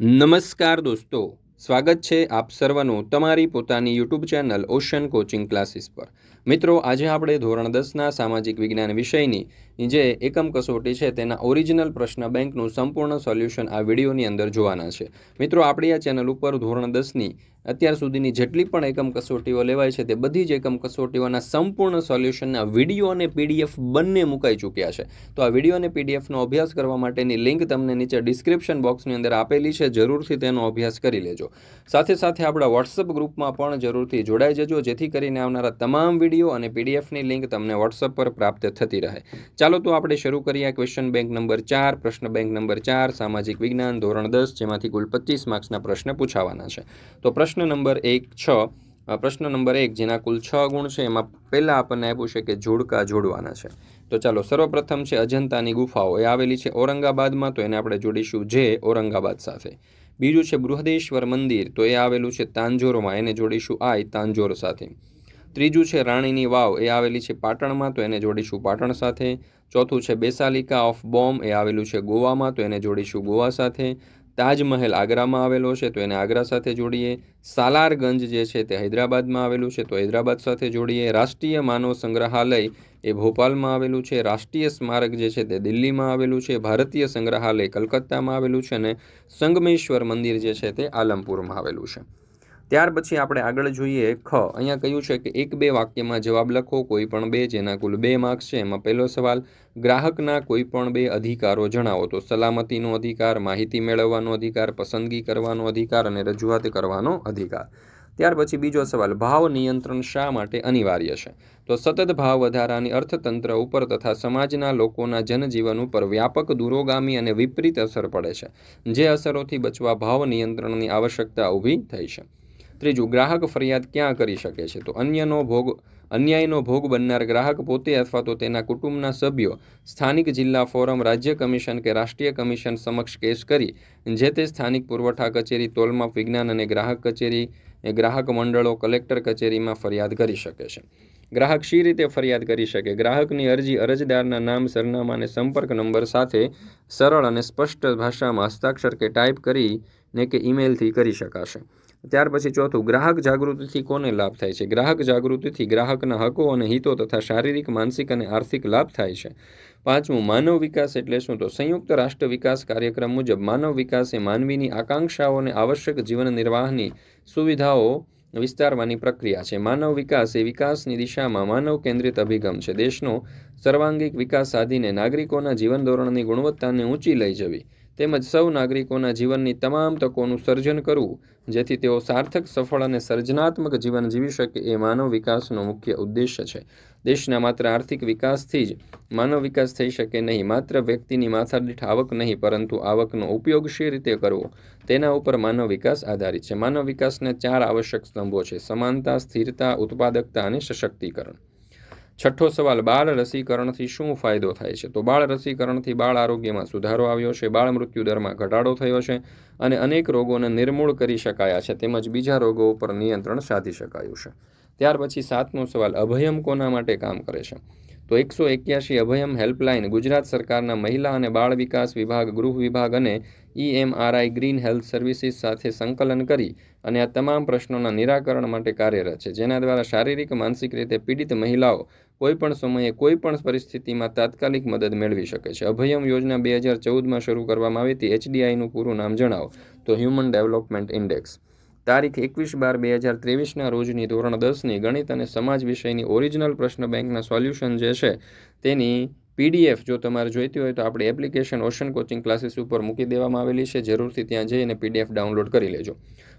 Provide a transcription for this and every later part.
નમસ્કાર દોસ્તો, સ્વાગત છે આપ સર્વનું તમારી પોતાની YouTube channel ocean coaching classes પર. મિત્રો, આજે આપણે ધોરણ દસના સામાજિક વિજ્ઞાન વિષયની જે એકમ કસોટી છે તેના ઓરિજિનલ પ્રશ્ન બેંકનું સંપૂર્ણ સોલ્યુશન આ વિડીયોની અંદર જોવાના છે. મિત્રો, આપણી આ ચેનલ ઉપર ધોરણ દસની અત્યાર સુધીની જેટલી પણ એકમ કસોટીઓ લેવાય છે તે બધી જ એકમ કસોટીઓના સંપૂર્ણ સોલ્યુશનના વીડિયો અને પીડીએફ બંને મુકાઈ ચૂક્યા છે. તો આ વીડિયો અને પીડીએફનો અભ્યાસ કરવા માટેની લિંક તમને નીચે ડિસ્ક્રિપ્શન બોક્સની અંદર આપેલી છે, જરૂરથી તેનો અભ્યાસ કરી લેજો. સાથે સાથે આપણા વોટ્સઅપ ગ્રુપમાં પણ જરૂરથી જોડાઈ જજો, જેથી કરીને આવનારા તમામ વીડિયો અને પીડીએફની લિંક તમને વોટ્સઅપ પર પ્રાપ્ત થતી રહે. ચાલો તો આપણે શરૂ કરીએ ક્વેશ્ચન બેંક નંબર ચાર, પ્રશ્ન બેંક નંબર ચાર, સામાજિક વિજ્ઞાન ધોરણ દસ, જેમાંથી કુલ પચીસ માર્ક્સના પ્રશ્ન પૂછાવાના છે. તો પ્રશ્ન નંબર એક છ પ્રશ્ન નંબર એક જેના કુલ છ ગુણ છે, એમાં પહેલાં આપણને આપ્યું છે કે જોડકા જોડવાના છે. તો ચાલો, સર્વપ્રથમ છે અજંતાની ગુફાઓ. એ આવેલી છે ઔરંગાબાદમાં, તો એને આપણે જોડીશું જે ઔરંગાબાદ સાથે. બીજું છે બૃહદેશ્વર મંદિર, તો એ આવેલું છે તાંજોરમાં, એને જોડીશું આય તાંજોર સાથે. ત્રીજું છે રાણીની વાવ, એ આવેલી છે પાટણમાં, તો એને જોડીશું પાટણ સાથે. ચોથું છે બેસાલિકા ઓફ બોમ્બ, એ આવેલું છે ગોવામાં, તો એને જોડીશું ગોવા સાથે. તાજમહેલ આગ્રામાં આવેલો છે, તો એને આગ્રા સાથે જોડીએ. સાલારગંજ જે છે તે હૈદરાબાદમાં આવેલું છે, તો હૈદરાબાદ સાથે જોડીએ. રાષ્ટ્રીય માનવ સંગ્રહાલય એ ભોપાલમાં આવેલું છે. રાષ્ટ્રીય સ્મારક જે છે તે દિલ્હીમાં આવેલું છે. ભારતીય સંગ્રહાલય કલકત્તામાં આવેલું છે અને સંગમેશ્વર મંદિર જે છે તે આલમપુરમાં આવેલું છે. ત્યાર પછી આપણે આગળ જોઈએ ખ. અહીંયા કહ્યું છે કે એક બે વાક્યમાં જવાબ લખો, કોઈ પણ બે જેના કુલ બે માર્ક્સ છે. એમાં પહેલો સવાલ, ગ્રાહકના કોઈ પણ બે અધિકારો જણાવો. તો સલામતીનો અધિકાર, માહિતી મેળવવાનો અધિકાર, પસંદગી કરવાનો અધિકાર અને રજૂઆત કરવાનો અધિકાર. ત્યાર પછી બીજો સવાલ, ભાવ નિયંત્રણ શા માટે અનિવાર્ય છે? તો સતત ભાવ વધારાની અર્થતંત્ર ઉપર તથા સમાજના લોકોના જનજીવન ઉપર વ્યાપક દૂરોગામી અને વિપરીત અસર પડે છે, જે અસરોથી બચવા ભાવ નિયંત્રણની આવશ્યકતા ઊભી થઈ છે. ત્રીજું, ગ્રાહક ફરિયાદ ક્યાં કરી શકે છે? તો અન્યનો ભોગ, અન્યાયનો ભોગ બનનાર ગ્રાહક પોતે અથવા તો તેના કુટુંબના સભ્યો સ્થાનિક જિલ્લા ફોરમ, રાજ્ય કમિશન કે રાષ્ટ્રીય કમિશન સમક્ષ કેસ કરી, જે તે સ્થાનિક પુરવઠા કચેરી, તોલમાપ વિજ્ઞાન અને ગ્રાહક કચેરી ગ્રાહક મંડળો, કલેક્ટર કચેરીમાં ફરિયાદ કરી શકે છે. ગ્રાહક શી રીતે ફરિયાદ કરી શકે? ગ્રાહકની અરજી અરજદારના નામ, સરનામા અને સંપર્ક નંબર સાથે સરળ અને સ્પષ્ટ ભાષામાં હસ્તાક્ષર કે ટાઈપ કરીને કે ઈમેલથી કરી શકાશે. ત્યાર પછી ચોથું, ગ્રાહક જાગૃતિથી કોને લાભ થાય છે? ગ્રાહક જાગૃતિથી ગ્રાહકના હકો અને હિતો તથા શારીરિક, માનસિક અને આર્થિક લાભ થાય છે. પાંચમું, માનવ વિકાસ એટલે શું? તો સંયુક્ત રાષ્ટ્ર વિકાસ કાર્યક્રમ મુજબ માનવ વિકાસ એ માનવીની આકાંક્ષાઓ અને આવશ્યક જીવન નિર્વાહની સુવિધાઓ વિસ્તારવાની પ્રક્રિયા છે. માનવ વિકાસ એ વિકાસની દિશામાં માનવ કેન્દ્રિત અભિગમ છે. દેશનો સર્વાંગિક વિકાસ સાધીને નાગરિકોના જીવન ધોરણની ગુણવત્તાને ઊંચી લઈ જવી. તેમજ સૌ નાગરિકોના જીવનની તમામ તકોનું સર્જન કરવું, જેથી તેઓ સાર્થક, સફળ અને સર્જનાત્મક જીવન જીવી શકે એ માનવ વિકાસનો મુખ્ય ઉદ્દેશ્ય છે. દેશના માત્ર આર્થિક વિકાસથી જ માનવ વિકાસ થઈ શકે નહીં, માત્ર વ્યક્તિની માથાદીઠ આવક નહીં, પરંતુ આવકનો ઉપયોગ શી રીતે કરવો? તેના ઉપર માનવ વિકાસ આધારિત છે. માનવ વિકાસના ચાર આવશ્યક સ્તંભો છે. સમાનતા, સ્થિરતા, ઉત્પાદકતા અને સશક્તિકરણ. છઠ્ઠો સવાલ, બાળ રસીકરણથી શું ફાયદો થાય છે? તો બાળ રસીકરણથી બાળ આરોગ્યમાં સુધારો આવ્યો છે, બાળ મૃત્યુ દરમાં ઘટાડો થયો છે અને અનેક રોગોને નિર્મૂળ કરી શકાયા છે, તેમજ બીજા રોગો ઉપર નિયંત્રણ સાધી શકાયું છે. ત્યાર પછી સાતમો સવાલ, અભયમ કોના માટે કામ કરે છે? તો એકસો એક્યાસી અભયમ હેલ્પલાઇન, ગુજરાત સરકારના મહિલા અને બાળ વિકાસ વિભાગ, ગૃહ વિભાગ અને ઈએમઆરઆઈ ગ્રીન હેલ્થ સર્વિસીસ સાથે સંકલન કરી અને આ તમામ પ્રશ્નોના નિરાકરણ માટે કાર્યરત છે. જેના દ્વારા શારીરિક, માનસિક રીતે પીડિત મહિલાઓ કોઈપણ સમયે કોઈપણ પરિસ્થિતિમાં તાત્કાલિક મદદ મેળવી શકે છે. અભયમ યોજના બે હજાર ચૌદમાં શરૂ કરવામાં આવી હતી. એચડીઆઈનું પૂરું નામ જણાવો. તો હ્યુમન ડેવલપમેન્ટ ઇન્ડેક્સ. તારીખ એકવીસ બાર બે હજાર ત્રેવીસના રોજની ધોરણ દસની ગણિત અને સમાજ વિષયની ઓરિજિનલ પ્રશ્ન બેંકના સોલ્યુશન જે છે તેની પીડીએફ જો તમારે જોઈતી હોય તો આપણે એપ્લિકેશન ઓશન કોચિંગ ક્લાસીસ ઉપર મૂકી દેવામાં આવેલી છે. જરૂરથી ત્યાં જઈને પીડીએફ ડાઉનલોડ કરી લેજો.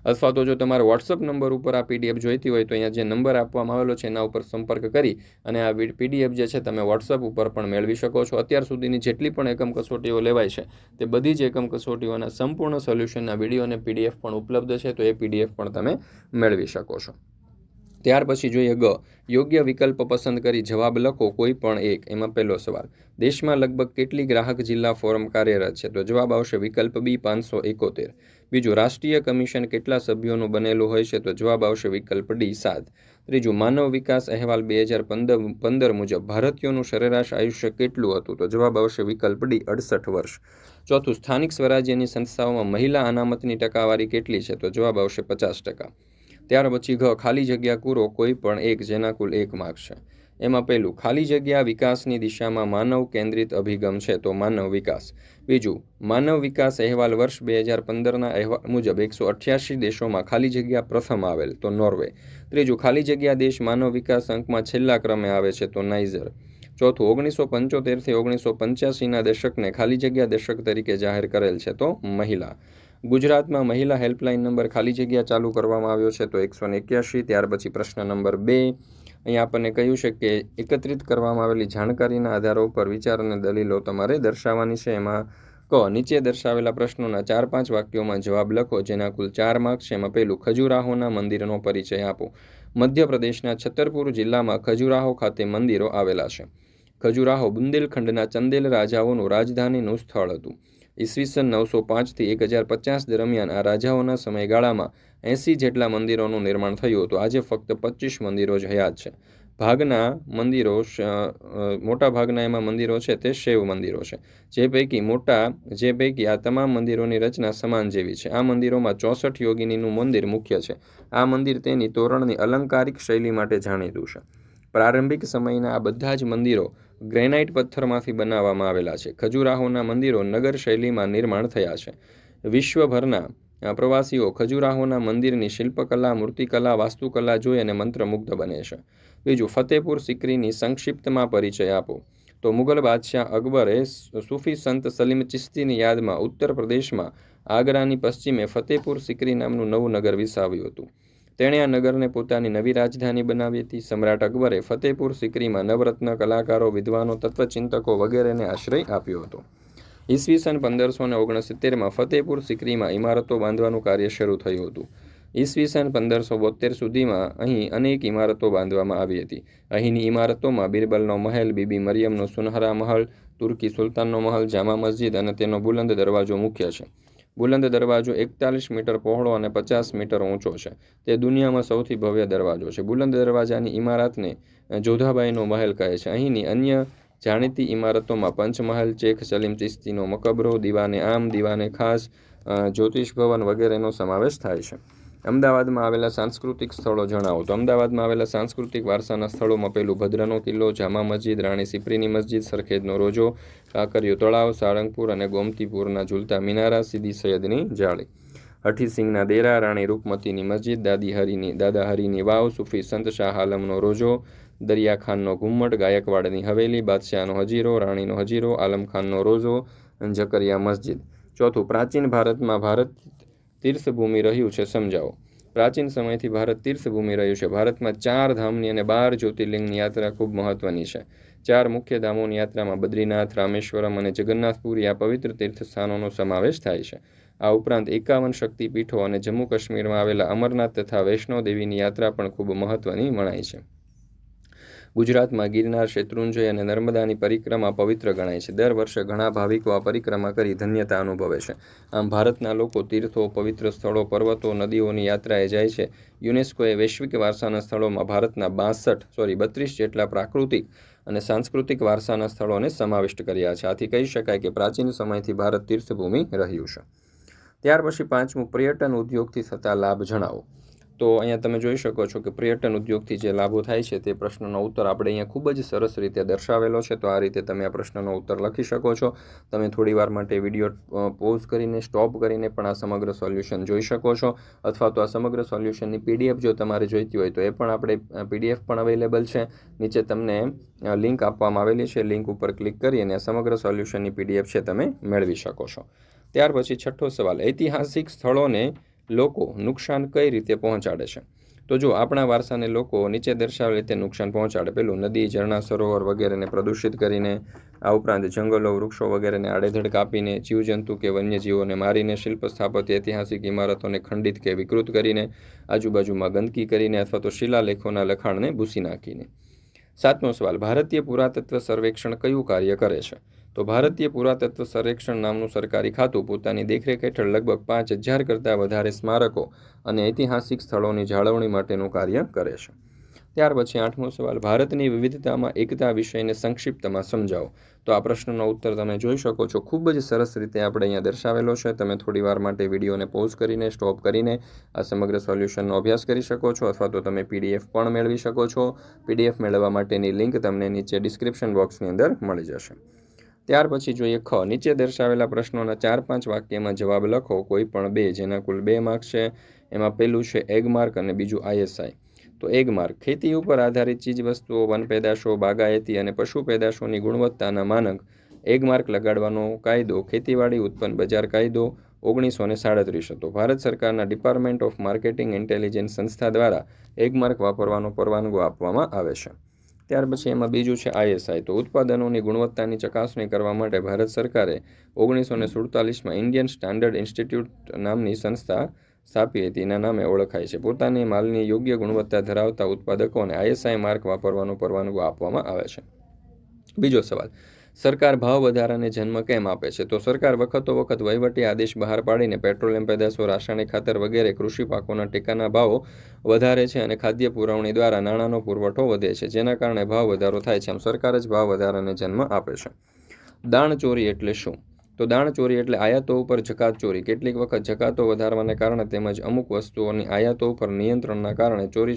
અથવા તો જો તમારે વોટ્સઅપ નંબર ઉપર આ પીડીએફ જોઈતી હોય તો અહીંયા જે નંબર આપવામાં આવેલો છે એના ઉપર સંપર્ક કરી અને આ પીડીએફ જે છે તમે વોટ્સઅપ ઉપર પણ મેળવી શકો છો. અત્યાર સુધીની જેટલી પણ એકમ કસોટીઓ લેવાય છે તે બધી જ એકમ કસોટીઓના સંપૂર્ણ સોલ્યુશનના વીડિયો અને પીડીએફ પણ ઉપલબ્ધ છે. તો એ પીડીએફ પણ તમે મેળવી શકો છો. ત્યાર પછી જોઈએ ગ. યોગ્ય વિકલ્પ પસંદ કરી જવાબ લખો કોઈ પણ એક. એમાં પહેલો સવાલ. દેશમાં લગભગ કેટલી ગ્રાહક જિલ્લા ફોરમ કાર્યરત છે? તો જવાબ આવશે વિકલ્પ બી પાંચસો એકોતેર. બીજું, રાષ્ટ્રીય કમિશન કેટલા સભ્યોનું બનેલું હોય છે? તો જવાબ આવશે વિકલ્પ ડી સાત. ત્રીજું, માનવ વિકાસ અહેવાલ બે હજાર પંદર પંદર મુજબ ભારતીયોનું સરેરાશ આયુષ્ય કેટલું હતું? તો જવાબ આવશે વિકલ્પ ડી અડસઠ વર્ષ. ચોથું, સ્થાનિક સ્વરાજ્યની સંસ્થાઓમાં મહિલા અનામતની ટકાવારી કેટલી છે? તો જવાબ આવશે પચાસ ટકા. ત્યાર પછી ઘ, ખાલી જગ્યા કૂરો, કોઈ પણ એક જેના કુલ એક માર્ક છે. એમાં પહેલું, ખાલી જગ્યા વિકાસની દિશામાં માનવ કેન્દ્રિત અભિગમ છે, તો માનવ વિકાસ. બીજું, માનવ વિકાસ અહેવાલ વર્ષ બે હજાર પંદરના અહેવાલ મુજબ એકસો અઠ્યાસી દેશોમાં ખાલી જગ્યા પ્રથમ આવેલ, તો નોર્વે. ત્રીજું, ખાલી જગ્યા દેશ માનવ વિકાસ અંકમાં છેલ્લા ક્રમે આવે છે, તો નાઇઝર ચોથું, ઓગણીસો પંચોતેરથી ઓગણીસો પંચ્યાસીના દશકને ખાલી જગ્યા દશક તરીકે જાહેર કરેલ છે, તો મહિલા. ગુજરાતમાં મહિલા હેલ્પલાઇન નંબર ખાલી જગ્યા ચાલુ કરવામાં આવ્યો છે તો એકસો ને એક્યાસી ત્યાર પછી પ્રશ્ન નંબર બે. અહીંયા આપણને કહ્યું છે કે એકત્રિત કરવામાં આવેલી જાણકારીના આધારો પર વિચાર અને દલીલો તમારે દર્શાવવાની છે. એમાં ક નીચે દર્શાવેલા પ્રશ્નોના ચાર પાંચ વાક્યોમાં જવાબ લખો, જેના કુલ ચાર માર્ક્સ છે. એમાં પહેલું, ખજુરાહોના મંદિરનો પરિચય આપો. મધ્યપ્રદેશના છતરપુર જિલ્લામાં ખજુરાહો ખાતે મંદિરો આવેલા છે. ખજુરાહો બુંદેલખંડના ચંદેલ રાજાઓનું રાજધાનીનું સ્થળ હતું. ઈસવીસન નવસો પાંચથી એક હજાર પચાસ દરમિયાન આ રાજાઓના સમયગાળામાં એંસી જેટલા મંદિરોનું નિર્માણ થયું હતું. આજે ફક્ત પચીસ મંદિરો જ હયાત છે. ભાગના મંદિરો મોટા ભાગના એમાં મંદિરો છે તે શૈવ મંદિરો છે. જે પૈકી મોટા, જે પૈકી આ તમામ મંદિરોની રચના સમાન જેવી છે. આ મંદિરોમાં ચોસઠ યોગિનીનું મંદિર મુખ્ય છે. આ મંદિર તેની તોરણની અલંકારિક શૈલી માટે જાણીતું છે. પ્રારંભિક સમયના આ બધા જ મંદિરો ગ્રેનાઇટ પથ્થરમાંથી બનાવવામાં આવેલા છે. ખજુરાહોના મંદિરો નગર શૈલીમાં નિર્માણ થયા છે. વિશ્વભરના પ્રવાસીઓ ખજુરાહોના મંદિરની શિલ્પકલા, મૂર્તિકલા, વાસ્તુકલા જોઈ અને મંત્રમુગ્ધ બને છે. બીજું ફતેપુર સિકરીની સંક્ષિપ્તમાં પરિચય આપો. તો મુગલ બાદશાહ અકબરે સૂફી સંત સલીમ ચિસ્તીની યાદમાં ઉત્તર પ્રદેશમાં આગ્રાની પશ્ચિમે ફતેપુર સિકરી નામનું નવું નગર વિસાવ્યું હતું. તેણે આ નગરને પોતાની નવી રાજધાની બનાવી હતી. સમ્રાટ અકબરે ફતેપુર સિકરીમાં નવરત્ન કલાકારો, વિદ્વાનો, તત્વચિંતકો વગેરેને આશ્રય આપ્યો હતો. ઈસવીસન પંદરસો ને ઓગણસિત્તેરમાં ફતેપુર સિકરીમાં ઇમારતો બાંધવાનું કાર્ય શરૂ થયું હતું. ઈસવીસન પંદરસો બોતેર સુધીમાં અહીં અનેક ઇમારતો બાંધવામાં આવી હતી. અહીંની ઇમારતોમાં બિરબલનો મહેલ, બીબી મરિયમનો સુનહરા મહલ, તુર્કી સુલતાનનો મહલ, જામા મસ્જિદ અને તેનો બુલંદ દરવાજો મુખ્ય છે. બુલંદ દરવાજો એકતાલીસ મીટર પહોળો અને પચાસ મીટર ઊંચો છે. તે દુનિયામાં સૌથી ભવ્ય દરવાજો છે. બુલંદ દરવાજાની ઇમારતને જોધાબાઈનો મહેલ કહે છે. અહીંની અન્ય જાણીતી ઇમારતોમાં પંચમહાલ, ચેખ સલીમ ચિસ્તીનો મકબરો, દીવાને આમ, દીવાને ખાસ જ્યોતિષ ભવન વગેરેનો સમાવેશ થાય છે. અમદાવાદમાં આવેલા સાંસ્કૃતિક સ્થળો જણાવો તો અમદાવાદમાં આવેલા સાંસ્કૃતિક વારસાના સ્થળોમાં પહેલું ભદ્રનો કિલ્લો, જામા મસ્જિદ, રાણી સિપ્રીની મસ્જિદ, સરખેજનો રોજો, કાંકરિયો તળાવ, સાળંગપુર અને ગોમતીપુરના ઝૂલતા મિનારા સીધી સૈયદની જાળી. હઠીસિંગના દેરા, રાણી રૂપમતીની મસ્જિદ, દાદી હરીની, દાદા હરીની વાવ, સુફી સંત શાહ આલમનો રોજો, દરિયાખાનનો ઘુમ્મટ, ગાયકવાડની હવેલી, બાદશાહનો હજીરો, રાણીનો હજીરો, આલમખાનનો રોજો જકરિયા મસ્જિદ. ચોથું, પ્રાચીન ભારતમાં ભારત તીર્થભૂમિ રહ્યું છે, સમજાવો. પ્રાચીન સમયથી ભારત તીર્થભૂમિ રહ્યું છે. ભારતમાં ચાર ધામની અને બાર જ્યોતિર્લિંગની યાત્રા ખૂબ મહત્વની છે. ચાર મુખ્ય ધામોની યાત્રામાં બદ્રીનાથ, રામેશ્વરમ અને જગન્નાથપુરી આ પવિત્ર તીર્થ સ્થાનોનો સમાવેશ થાય છે. આ ઉપરાંત એકાવન શક્તિપીઠો અને જમ્મુ કાશ્મીરમાં આવેલા અમરનાથ તથા વૈષ્ણોદેવીની યાત્રા પણ ખૂબ મહત્વની મણાય છે. ગુજરાતમાં ગિરનાર, શેત્રુંજય અને નર્મદાની પરિક્રમા પવિત્ર ગણાય છે. દર વર્ષે ઘણા ભાવિકો આ પરિક્રમા કરી ધન્યતા અનુભવે છે. આમ ભારતના લોકો તીર્થો, પવિત્ર સ્થળો, પર્વતો, નદીઓની યાત્રાએ જાય છે. યુનેસ્કોએ વૈશ્વિક વારસાના સ્થળોમાં ભારતના બાસઠ, સોરી, બત્રીસ જેટલા પ્રાકૃતિક અને સાંસ્કૃતિક વારસાના સ્થળોને સમાવિષ્ટ કર્યા છે. આથી કહી શકાય કે પ્રાચીન સમયથી ભારત તીર્થભૂમિ રહ્યું છે. ત્યાર પછી પાંચમું પર્યટન ઉદ્યોગથી થતા લાભ જણાવો. તો અહીંયા તમે જોઈ શકો છો કે પર્યટન ઉદ્યોગથી જે લાભો થાય છે તે પ્રશ્નનો ઉત્તર આપણે અહીંયા ખૂબ જ સરસ રીતે દર્શાવેલો છે. તો આ રીતે તમે આ પ્રશ્નનો ઉત્તર લખી શકો છો. તમે થોડી વાર માટે વીડિયો પોઝ કરીને, સ્ટોપ કરીને પણ આ સમગ્ર સોલ્યુશન જોઈ શકો છો. અથવા તો આ સમગ્ર સોલ્યુશનની પીડીએફ જો તમારે જોઈતી હોય તો એ પણ આપણે પીડીએફ પણ અવેલેબલ છે. નીચે તમને લિંક આપવામાં આવેલી છે. લિંક ઉપર ક્લિક કરી અને આ સમગ્ર સોલ્યુશનની પીડીએફ છે તમે મેળવી શકો છો. ત્યાર પછી છઠ્ઠો સવાલ. ઐતિહાસિક સ્થળોને લોકો નુકસાન કઈ રીતે પહોંચાડે છે? તો જો આપણા વારસાને લોકો નીચે દર્શાવે રીતે નુકસાન પહોંચાડે, પેલું નદી, ઝરણા, સરોવર વગેરેને પ્રદૂષિત કરીને, આ ઉપરાંત જંગલો, વૃક્ષો વગેરેને આડેધડ કાપીને, જીવજંતુ કે વન્યજીવોને મારીને શિલ્પ સ્થાપત્ય ઐતિહાસિક ઇમારતોને ખંડિત કે વિકૃત કરીને, આજુબાજુમાં ગંદકી કરીને અથવા તો શિલાલેખોના લખાણને ભૂસી નાખીને. સાતમો સવાલ, ભારતીય પુરાતત્વ સર્વેક્ષણ કયું કાર્ય કરે છે? તો ભારતીય પુરાતત્વ સર્વેક્ષણ નામનું સરકારી ખાતું પોતાની દેખરેખ હેઠળ લગભગ પાંચ હજાર કરતાં વધારે સ્મારકો અને ઐતિહાસિક સ્થળોની જાળવણી માટેનું કાર્ય કરે છે. ત્યાર પછી આઠમો સવાલ, ભારતની વિવિધતામાં એકતા વિષયને સંક્ષિપ્તમાં સમજાવો. તો આ પ્રશ્નનો ઉત્તર તમે જોઈ શકો છો. ખૂબ જ સરસ રીતે આપણે અહીંયા દર્શાવેલો છે. તમે થોડી વાર માટે વિડીયોને પોઝ કરીને, સ્ટોપ કરીને આ સમગ્ર સોલ્યુશનનો અભ્યાસ કરી શકો છો અથવા તો તમે પીડીએફ પણ મેળવી શકો છો. પીડીએફ મેળવવા માટેની લિંક તમને નીચે ડિસ્ક્રિપ્શન બોક્સની અંદર મળી જશે. ત્યાર પછી જોઈએ ખ નીચે દર્શાવેલા પ્રશ્નોના ચાર પાંચ વાક્યમાં જવાબ લખો, કોઈ પણ બે, જેના કુલ બે માર્ક છે, એમાં પહેલું છે એગ માર્ક અને બીજું આઈએસઆઈ તો એગ માર્ક ખેતી ઉપર આધારિત ચીજવસ્તુઓ, વન પેદાશો, બાગાયતી અને પશુ પેદાશોની ગુણવત્તાના માનક. એગ માર્ક લગાડવાનો કાયદો, ખેતીવાડી ઉત્પન્ન બજાર કાયદો, ઓગણીસો ને સાડત્રીસ હતો. ભારત સરકારના ડિપાર્ટમેન્ટ ઓફ માર્કેટિંગ ઇન્ટેલિજન્સ સંસ્થા દ્વારા એગ માર્ક વાપરવાનો પરવાનગો આપવામાં આવે છે. ત્યાર પછી એમાં બીજું છે આઈએસઆઈ. તો ઉત્પાદનોની ગુણવત્તાની ચકાસણી કરવા માટે ભારત સરકારે ઓગણીસો ને સુડતાલીસમાં ઇન્ડિયન સ્ટાન્ડર્ડ ઇન્સ્ટિટ્યૂટ નામની સંસ્થા સ્થાપી હતી. એના નામે ઓળખાય છે. પોતાની માલની યોગ્ય ગુણવત્તા ધરાવતા ઉત્પાદકોને આઈએસઆઈ માર્ક વાપરવાનો પરવાનગો આપવામાં આવે છે. બીજો સવાલ. સરકાર ભાવ વધારાને જન્મ કેમ આપે છે? તો સરકાર વખતો વખત વહીવટી આદેશ બહાર પાડીને પેટ્રોલિયમ પેદાશો, રાસાયણિક ખાતર વગેરે કૃષિ પાકોના ટેકાના ભાવો વધારે છે અને ખાદ્ય પુરવણી દ્વારા નાણાંનો પુરવઠો વધે છે, જેના કારણે ભાવ વધારો થાય છે. આમ સરકાર જ ભાવ વધારાને જન્મ આપે છે. દાણ ચોરી એટલે શું? તો દાણ ચોરી એટલે આયાતો ઉપર જકાત ચોરી. કેટલીક વખત જકાતો વધારવાને કારણે તેમજ અમુક વસ્તુઓની આયાતો ઉપર નિયંત્રણના કારણે ચોરી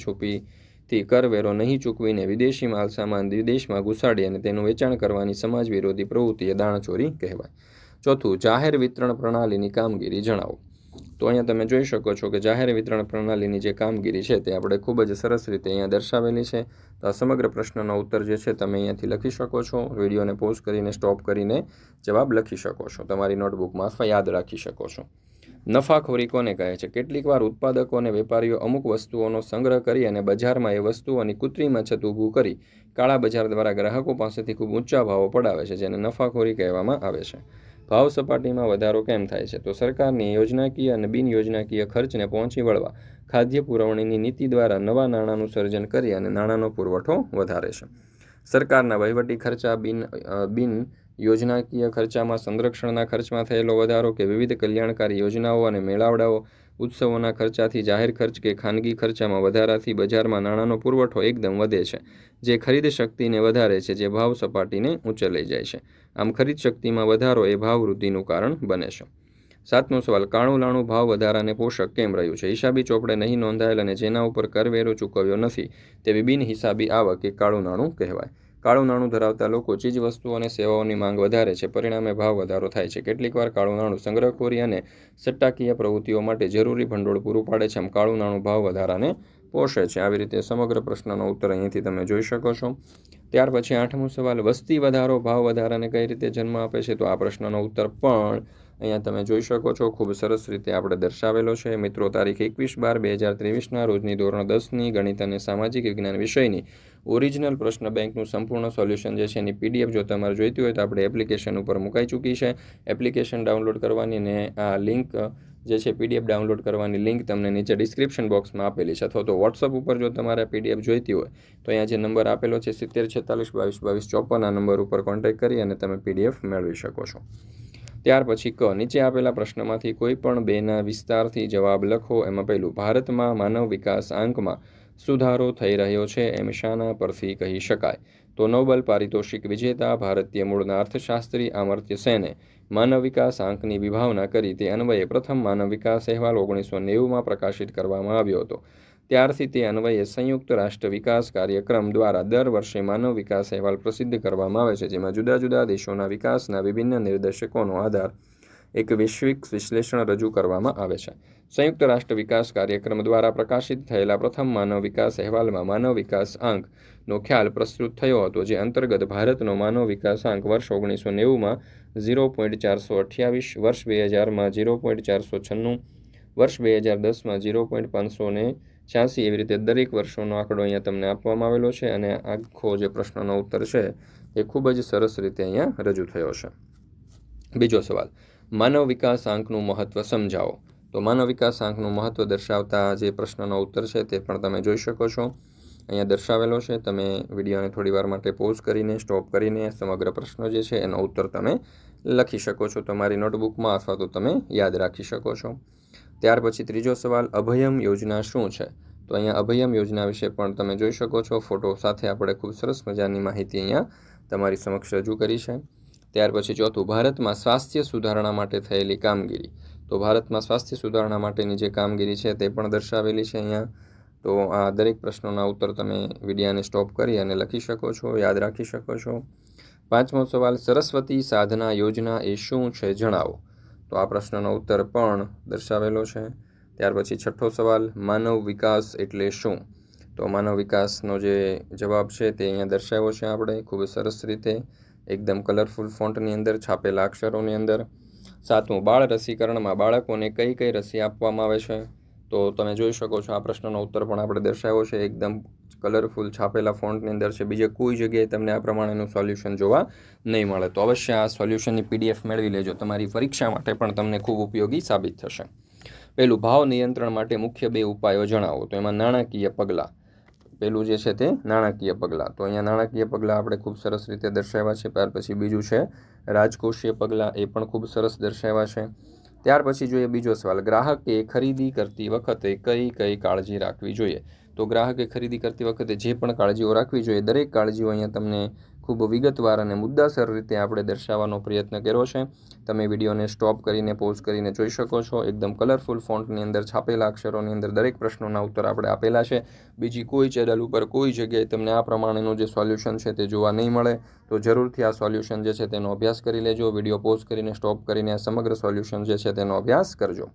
છુપીથી કરવેરો નહીં ચૂકવીને વિદેશી માલ સામાન વિદેશમાં ઘુસાડી અને તેનું વેચાણ કરવાની સમાજ વિરોધી પ્રવૃત્તિએ દાણચોરી કહેવાય. ચોથું, જાહેર વિતરણ પ્રણાલીની કામગીરી જણાવો. તો અહીંયા તમે જોઈ શકો છો કે જાહેર વિતરણ પ્રણાલીની જે કામગીરી છે તે આપણે ખૂબ જ સરસ રીતે અહીંયા દર્શાવેલી છે. તો આ સમગ્ર પ્રશ્નનો ઉત્તર જે છે તમે અહીંયાથી લખી શકો છો. વિડીયોને પોઝ કરીને, સ્ટોપ કરીને જવાબ લખી શકો છો. તમારી નોટબુકમાં અથવા યાદ રાખી શકો છો. નફાખોરી કોને કહે છે? કેટલીક વાર ઉત્પાદકો અને વેપારીઓ અમુક વસ્તુઓનો સંગ્રહ કરી અને બજારમાં એ વસ્તુઓની કૃત્રિમ અછત ઊભું કરી કાળા બજાર દ્વારા ગ્રાહકો પાસેથી ખૂબ ઊંચા ભાવો પડાવે છે, જેને નફાખોરી કહેવામાં આવે છે. ભાવ સપાટીમાં વધારો કેમ થાય છે? તો સરકારની યોજનાકીય અને બિન યોજનાકીય ખર્ચને પહોંચી વળવા ખાદ્ય પુરવણીની નીતિ દ્વારા નવા નાણાંનું સર્જન કરી અને નાણાંનો પુરવઠો વધારે છે. સરકારના વહીવટી ખર્ચા બિન બિન યોજનાકીય ખર્ચામાં, સંરક્ષણના ખર્ચમાં થયેલો વધારો કે વિવિધ કલ્યાણકારી યોજનાઓ અને મેળાવડાઓ, ઉત્સવોના ખર્ચાથી જાહેર ખર્ચ કે ખાનગી ખર્ચામાં વધારાથી બજારમાં નાણાંનો પુરવઠો એકદમ વધે છે, જે ખરીદ શક્તિને વધારે છે, જે ભાવ સપાટીને ઊંચે લઈ જાય છે. આમ ખરીદ શક્તિમાં વધારો એ ભાવ વૃદ્ધિનું કારણ બને છે. સાતમો સવાલ કાળું લાણું ભાવ વધારાને પોષક કેમ રહ્યું છે? હિસાબી ચોપડે નહીં નોંધાયેલ અને જેના ઉપર કરવેરો ચૂકવ્યો નથી, તેવી બિનહિસાબી આવક એ કાળું નાણું કહેવાય. કાળું નાણું ધરાવતા લોકો ચીજ વસ્તુઓ અને સેવાઓની માંગ વધારે છે. પરિણામે ભાવ વધારો થાય છે. કેટલીકવાર કાળું નાણું સંગ્રહખોરી અને સટ્ટાકીય પ્રવૃત્તિઓ માટે જરૂરી ભંડોળ પૂરું પાડે છે. આમ કાળું નાણું ભાવ વધારાને પોષે છે. આવી રીતે સમગ્ર પ્રશ્નનો ઉત્તર અહીંથી તમે જોઈ શકો છો. ત્યાર પછી આઠમો સવાલ, વસ્તી વધારો, ભાવ વધારાને કઈ રીતે જન્મ આપે છે? તો આ પ્રશ્નનો ઉત્તર પણ અહીંયા તમે જોઈ શકો છો, ખૂબ સરસ રીતે આપણે દર્શાવેલો છે. મિત્રો, તારીખ એકવીસ બાર બે હજાર ત્રેવીસના રોજની ધોરણ દસની ગણિત અને સામાજિક વિજ્ઞાન વિષયની ઓરિજિનલ પ્રશ્ન બેંકનું સંપૂર્ણ સોલ્યુશન જે છે એની પીડીએફ જો તમારે જોઈતી હોય તો આપણે એપ્લિકેશન ઉપર મુકાઈ ચૂકી છે. એપ્લિકેશન ડાઉનલોડ કરવાની ને આ લિંક જે છે પીડીએફ ડાઉનલોડ કરવાની લિંક તમને નીચે ડિસ્ક્રિપ્શન બોક્સમાં આપેલી છે. અથવા તો વોટ્સઅપ ઉપર જો તમારે પીડીએફ જોઈતી હોય, તો અહીંયા જે નંબર આપેલો છે સિત્તેર, છેતાલીસ, બાવીસ બાવીસ, ચોપન, આ નંબર ઉપર કોન્ટેક્ટ કરી અને તમે પીડીએફ મેળવી શકો છો. ત્યાર પછી ક, નીચે આપેલા પ્રશ્નમાંથી કોઈ પણ બેના વિસ્તારથી જવાબ લખો. એમાં પહેલું, ભારતમાં માનવ વિકાસ આંકમાં સુધારો થઈ રહ્યો છે એમ શાના પરથી કહી શકાય. તો નોબલ પારિતોષિક વિજેતા ભારતીય મૂળના અર્થશાસ્ત્રી અમર્ત્ય સેને માનવ વિકાસ આંકની વિભાવના કરી તે અન્વયે પ્રથમ માનવ વિકાસ અહેવાલ ઓગણીસો નેવુંમાં પ્રકાશિત કરવામાં આવ્યો હતો. ત્યારથી તે અન્વયે સંયુક્ત રાષ્ટ્ર વિકાસ કાર્યક્રમ દ્વારા દર વર્ષે માનવ વિકાસ અહેવાલ પ્રસિદ્ધ કરવામાં આવે છે, જેમાં જુદા જુદા દેશોના વિકાસના વિભિન્ન નિર્દેશકોનો આધાર એક વૈશ્વિક વિશ્લેષણ રજૂ કરવામાં આવે છે. સંયુક્ત રાષ્ટ્ર વિકાસ કાર્યક્રમ દ્વારા પ્રકાશિત થયેલા પ્રથમ માનવ વિકાસ અહેવાલમાં માનવ વિકાસ આંકનો ખ્યાલ પ્રસ્તુત થયો હતો, જે અંતર્ગત ભારતનો માનવ વિકાસ આંક વર્ષ ઓગણીસો નેવુંમાં ઝીરો પોઈન્ટ ચારસો અઠ્યાવીસ, વર્ષ બે હજારમાં ઝીરો પોઈન્ટ ચારસો છન્નું, વર્ષ બે હજાર દસમાં ઝીરો પોઈન્ટ પાંચસો ને છ્યાસી એવી રીતે દરેક વર્ષોનો આંકડો અહીંયા તમને આપવામાં આવેલો છે અને આખો જે પ્રશ્નનો ઉત્તર છે એ ખૂબ જ સરસ રીતે અહીંયા રજૂ થયો છે. બીજો સવાલ, માનવ વિકાસ આંકનું મહત્ત્વ સમજાવો. તો માનવ વિકાસ આંકનું મહત્ત્વ દર્શાવતા જે પ્રશ્નનો ઉત્તર છે તે પણ તમે જોઈ શકો છો. અહીંયા દર્શાવેલો છે, તમે વિડીયોને થોડી વાર માટે પોઝ કરીને સ્ટોપ કરીને સમગ્ર પ્રશ્નો જે છે એનો ઉત્તર તમે લખી શકો છો તમારી નોટબુકમાં અથવા તો તમે યાદ રાખી શકો છો. ત્યાર પછી ત્રીજો સવાલ, અભયમ યોજના શું છે? તો અહીંયા અભયમ યોજના વિશે પણ તમે જોઈ શકો છો. ફોટો સાથે આપણે ખૂબ સરસ મજાની માહિતી અહીંયા તમારી સમક્ષ રજૂ કરી છે. ત્યાર પછી ચોથું, ભારતમાં સ્વાસ્થ્ય સુધારણા માટે થયેલી કામગીરી. તો ભારતમાં સ્વાસ્થ્ય સુધારણા માટેની જે કામગીરી છે તે પણ દર્શાવેલી છે અહીંયા. તો આ દરેક પ્રશ્નોના ઉત્તર તમે વિડીયાને સ્ટોપ કરી અને લખી શકો છો, યાદ રાખી શકો છો. પાંચમો સવાલ, સરસ્વતી સાધના યોજના એ શું છે જણાવો. તો આ પ્રશ્નનો ઉત્તર પણ દર્શાવેલો છે. ત્યાર પછી છઠ્ઠો સવાલ, માનવ વિકાસ એટલે શું? તો માનવ વિકાસનો જે જવાબ છે તે અહીંયા દર્શાવ્યો છે આપણે, ખૂબ સરસ રીતે. એકદમ કલરફુલ ફોન્ટની અંદર, છાપેલા અક્ષરોની અંદર. સાતમું, બાળ રસીકરણમાં બાળકોને કઈ કઈ રસી આપવામાં આવે છે? તો તમે જોઈ શકો છો, આ પ્રશ્નનો ઉત્તર પણ આપણે દર્શાવ્યો છે. એકદમ કલરફુલ છાપેલા ફોન્ટની અંદર છે. બીજે કોઈ જગ્યાએ તમને આ પ્રમાણેનું સોલ્યુશન જોવા નહીં મળે. તો અવશ્ય આ સોલ્યુશનની પીડીએફ મેળવી લેજો. તમારી પરીક્ષા માટે પણ તમને ખૂબ ઉપયોગી સાબિત થશે. પહેલું ભાવ નિયંત્રણ માટે મુખ્ય બે ઉપાયો જણાવો. તો એમાં નાણાકીય પગલાં. પહેલું જે છે તે નાણાકીય પગલાં. તો અહીંયા નાણાકીય પગલાં આપણે ખૂબ સરસ રીતે દર્શાવ્યા છે. ત્યાર પછી બીજું છે રાજકોષીય પગલાં એ પણ ખૂબ સરસ દર્શાવ્યા છે. ત્યાર પછી જોઈએ બીજો સવાલ. ગ્રાહકે ખરીદી કરતી વખતે કઈ કઈ કાળજી રાખવી જોઈએ? તો ગ્રાહકે ખરીદી કરતી વખતે જે પણ કાળજીઓ રાખવી જોઈએ, દરેક કાળજીઓ અહીંયા તમને ખૂબ વિગતવાર અને મુદ્દાસર રીતે આપણે દર્શાવવાનો પ્રયત્ન કર્યો છે. તમે વિડીયોને સ્ટોપ કરીને પોઝ કરીને જોઈ શકો છો. એકદમ કલરફુલ ફોન્ટની અંદર છાપેલા અક્ષરોની અંદર દરેક પ્રશ્નોના ઉત્તર આપણે આપેલા છે. બીજી કોઈ ચેનલ ઉપર કોઈ જગ્યાએ તમને આ પ્રમાણેનું જે સોલ્યુશન છે તે જોવા નહીં મળે, તો જરૂરથી આ સોલ્યુશન જે છે તેનો અભ્યાસ કરી લેજો. વીડિયો પોઝ કરીને સ્ટોપ કરીને આ સમગ્ર સોલ્યુશન જે છે તેનો અભ્યાસ કરજો.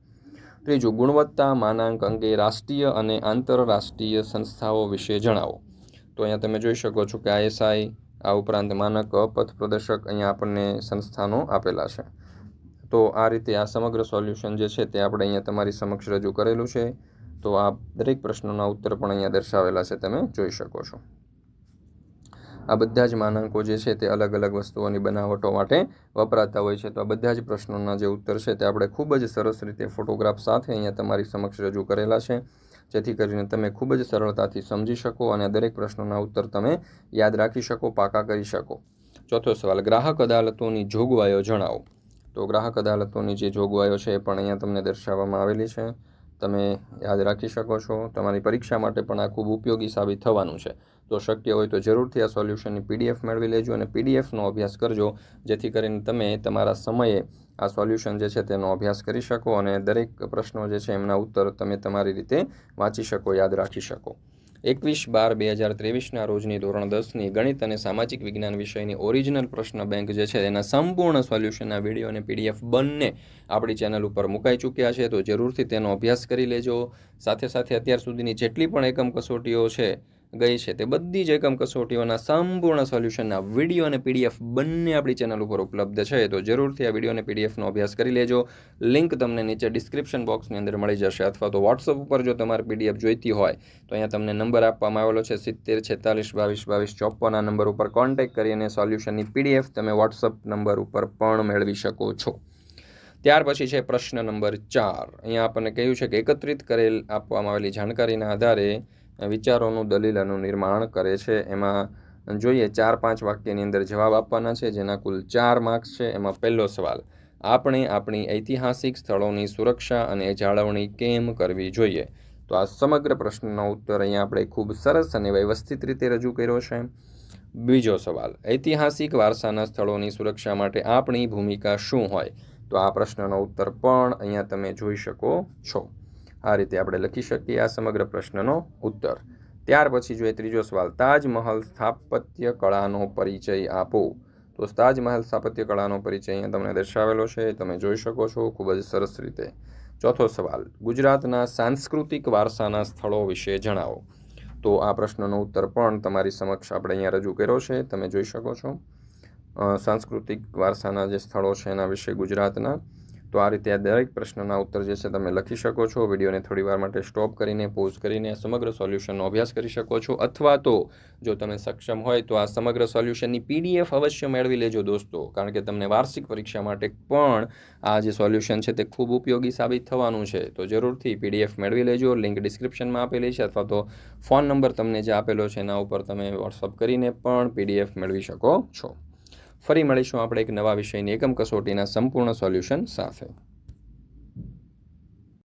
ત્રીજું, ગુણવત્તા માનાંક અંગે રાષ્ટ્રીય અને આંતરરાષ્ટ્રીય સંસ્થાઓ વિશે જણાવો. તો અહીંયા તમે જોઈ શકો છો કે આઈએસઆઈ આ ઉપરાંત માનક પથ પ્રદર્શક અહીંયા આપણને સંસ્થાનો આપેલા છે. તો આ રીતે આ સમગ્ર સોલ્યુશન જે છે તે આપણે અહીંયા તમારી સમક્ષ રજૂ કરેલું છે. તો આ દરેક પ્રશ્નોના ઉત્તર પણ અહીંયા દર્શાવેલા છે તમે જોઈ શકો છો. આ બધા જ માનાંકો જે છે તે અલગ અલગ વસ્તુઓની બનાવટો માટે વપરાતા હોય છે. તો આ બધા જ પ્રશ્નોના જે ઉત્તર છે તે આપણે ખૂબ જ સરસ રીતે ફોટોગ્રાફ સાથે અહીંયા તમારી સમક્ષ રજૂ કરેલા છે. જેથી કરીને તમે ખૂબ જ સરળતાથી સમજી શકો અને દરેક પ્રશ્નોના ઉત્તર તમે યાદ રાખી શકો, પાકા કરી શકો. ચોથો સવાલ, ગ્રાહક અદાલતોની જોગવાઈઓ જણાવો. તો ગ્રાહક અદાલતોની જે જોગવાઈઓ છે એ પણ અહીંયા તમને દર્શાવવામાં આવેલી છે. તમે યાદ રાખી શકો છો, તમારી પરીક્ષા માટે પણ આ ખૂબ ઉપયોગી સાબિત થવાનું છે. તો શક્ય હોય તો જરૂરથી આ સોલ્યુશનની પીડીએફ મેળવી લેજો અને પીડીએફનો અભ્યાસ કરજો, જેથી કરીને તમે તમારા સમયે આ સોલ્યુશન જે છે તેનો અભ્યાસ કરી શકો અને દરેક પ્રશ્નો જે છે એમના ઉત્તર તમે તમારી રીતે વાંચી શકો, યાદ રાખી શકો. એકવીસ બાર બે હજાર ત્રેવીસના રોજની ધોરણ દસની ગણિત અને સામાજિક વિજ્ઞાન વિષયની ઓરિજિનલ પ્રશ્ન બેંક જે છે, એના સંપૂર્ણ સોલ્યુશનના વીડિયો અને પીડીએફ બંને આપણી ચેનલ ઉપર મુકાઈ ચૂક્યા છે. તો જરૂરથી તેનો અભ્યાસ કરી લેજો. સાથે સાથે અત્યાર સુધીની જેટલી પણ એકમ કસોટીઓ છે ગઈ છે. તે બધી જ એકમ કસોટીઓના સંપૂર્ણ સોલ્યુશનના વીડિયો અને પીડીએફ બંને આપણી ચેનલ ઉપર ઉપલબ્ધ છે. તો જરૂરથી આ વીડિયો અને પીડીએફનો અભ્યાસ કરી લેજો. લિંક તમને નીચે ડિસ્ક્રિપ્શન બોક્સની અંદર મળી જશે અથવા તો વોટ્સઅપ ઉપર જો તમારે પીડીએફ જોઈતી હોય, તો અહીંયા તમને નંબર આપવામાં આવેલો છે સિત્તેર, છેતાલીસ, બાવીસ બાવીસ, ચોપ્પન આ નંબર ઉપર કોન્ટેક્ટ કરીને સોલ્યુશનની પીડીએફ તમે વોટ્સઅપ નંબર ઉપર પણ મેળવી શકો છો. ત્યાર પછી છે પ્રશ્ન નંબર ચાર. અહીંયા આપણને કહ્યું છે કે એકત્રિત કરેલ આપવામાં આવેલી જાણકારીના આધારે વિચારોનું દલીલનું નિર્માણ કરે છે. એમાં જોઈએ ચાર પાંચ વાક્યની અંદર જવાબ આપવાના છે, જેના કુલ ચાર માર્ક્સ છે. એમાં પહેલો સવાલ, આપણે આપણી ઐતિહાસિક સ્થળોની સુરક્ષા અને જાળવણી કેમ કરવી જોઈએ? તો આ સમગ્ર પ્રશ્નનો ઉત્તર અહીંયા આપણે ખૂબ સરસ અને વ્યવસ્થિત રીતે રજૂ કર્યો છે. બીજો સવાલ, ઐતિહાસિક વારસાના સ્થળોની સુરક્ષા માટે આપણી ભૂમિકા શું હોય? તો આ પ્રશ્નનો ઉત્તર પણ અહીંયા તમે જોઈ શકો છો. આ રીતે આપણે લખી શકીએ આ સમગ્ર પ્રશ્નનો ઉત્તર. ત્યાર પછી જોઈએ ત્રીજો સવાલ, તાજમહલ સ્થાપત્ય કળાનો પરિચય આપો. તો તાજમહલ સ્થાપત્ય કળાનો પરિચય અહીંયા તમને દર્શાવેલો છે તમે જોઈ શકો છો, ખૂબ જ સરસ રીતે. ચોથો સવાલ, ગુજરાતના સાંસ્કૃતિક વારસાના સ્થળો વિશે જણાવો. તો આ પ્રશ્નનો ઉત્તર પણ તમારી સમક્ષ આપણે અહીંયા રજૂ કર્યો છે, તમે જોઈ શકો છો. સાંસ્કૃતિક વારસાના જે સ્થળો છે એના વિશે ગુજરાતના. તો આ રીતે આ દરેક પ્રશ્નના ઉત્તર જે છે તમે લખી શકો છો. વિડીયોને થોડી વાર માટે સ્ટોપ કરીને પોઝ કરીને સમગ્ર સોલ્યુશનનો અભ્યાસ કરી શકો છો. અથવા તો જો તમે સક્ષમ હોય તો આ સમગ્ર સોલ્યુશનની પીડીએફ અવશ્ય મેળવી લેજો દોસ્તો. કારણ કે તમને વાર્ષિક પરીક્ષા માટે પણ આ જે સોલ્યુશન છે તે ખૂબ ઉપયોગી સાબિત થવાનું છે. તો જરૂરથી પીડીએફ મેળવી લેજો. લિંક ડિસ્ક્રિપ્શનમાં આપેલી છે અથવા તો ફોન નંબર તમને જે આપેલો છે એના ઉપર તમે વોટ્સઅપ કરીને પણ પીડીએફ મેળવી શકો છો. ફરી મળીશું આપણે એક નવા વિષયની એકમ કસોટીના સંપૂર્ણ સોલ્યુશન સાથે.